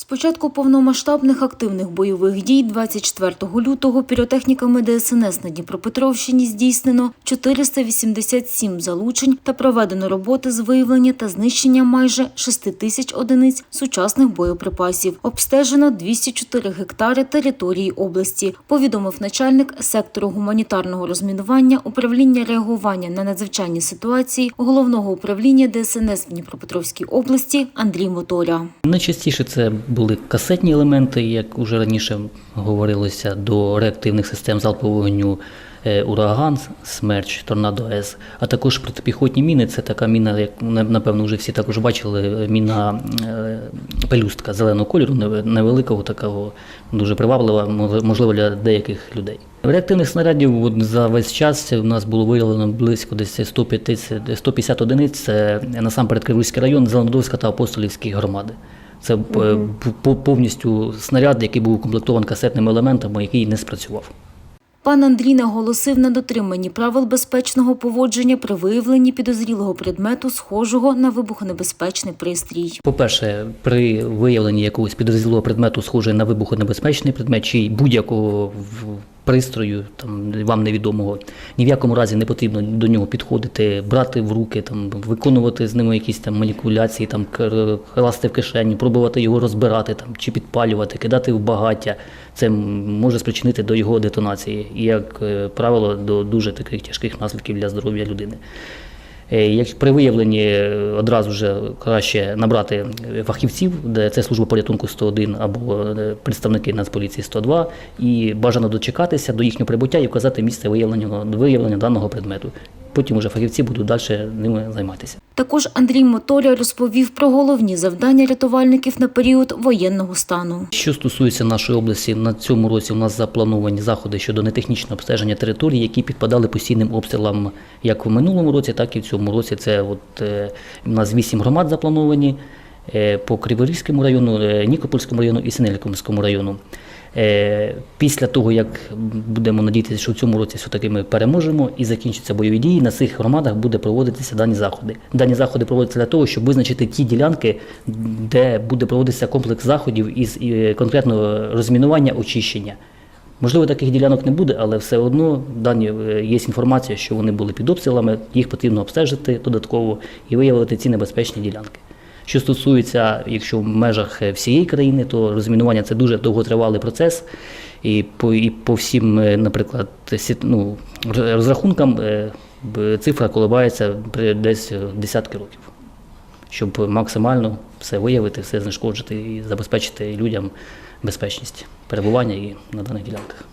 З початку повномасштабних активних бойових дій 24 лютого піротехніками ДСНС на Дніпропетровщині здійснено 487 залучень та проведено роботи з виявлення та знищення майже 6 тисяч одиниць сучасних боєприпасів. Обстежено 204 гектари території області, повідомив начальник сектору гуманітарного розмінування управління реагування на надзвичайні ситуації головного управління ДСНС в Дніпропетровській області Андрій Моторя. Найчастіше це були касетні елементи, як вже раніше говорилося, до реактивних систем залпового вогню е, Ураган, Смерч, Торнадо С, а також протипіхотні міни. Це така міна, як напевно вже всі також бачили, міна е, пелюстка зеленого кольору, невеликого такого, дуже приваблива, можливо, для деяких людей. Реактивних снарядів за весь час у нас було виявлено близько десь 150, 150 одиниць. Це насамперед Криворізький район, Зеленодольська та Апостолівські громади. Це по- повністю снаряд, який був укомплектований касетними елементами, який не спрацював. Пан Андрій наголосив на дотриманні правил безпечного поводження при виявленні підозрілого предмету, схожого на вибухонебезпечний пристрій. По-перше, при виявленні якогось підозрілого предмету, схожого на вибухонебезпечний предмет, чи будь-якого пристрою, там вам невідомого, ні в якому разі не потрібно до нього підходити, брати в руки, там виконувати з ними якісь там маніпуляції, там класти в кишеню, пробувати його розбирати там чи підпалювати, кидати в багаття. Це може спричинити до його детонації і, як е, правило, до дуже таких тяжких наслідків для здоров'я людини. Е, Як при виявленні е, одразу вже краще набрати е, фахівців, де це служба порятунку 101 або представники Нацполіції 102, і бажано дочекатися до їхнього прибуття і вказати місце виявлення, виявлення даного предмету. Потім уже фахівці будуть далі ними займатися. Також Андрій Моторя розповів про головні завдання рятувальників на період воєнного стану. Що стосується нашої області, на цьому році у нас заплановані заходи щодо нетехнічного обстеження територій, які підпадали постійним обстрілам як в минулому році, так і в цьому році. Це от е, у нас вісім громад заплановані по Криворізькому району, е, Нікопольському району і Синельковському району. Е, Після того, як будемо надіятися, що в цьому році все-таки ми переможемо і закінчаться бойові дії, на цих громадах буде проводитися дані заходи. Дані заходи проводяться для того, щоб визначити ті ділянки, де буде проводитися комплекс заходів із е, конкретно розмінування, очищення. Можливо, таких ділянок не буде, але все одно дані е, є інформація, що вони були під обстрілами, їх потрібно обстежити додатково і виявити ці небезпечні ділянки. Що стосується, якщо в межах е, всієї країни, то розмінування це дуже довготривалий процес. І по, і по всім, е, наприклад, ну, розрахункам е, цифра коливається при десь десятки років, щоб максимально все виявити, все знешкоджити і забезпечити людям безпечність перебування і на даних ділянках.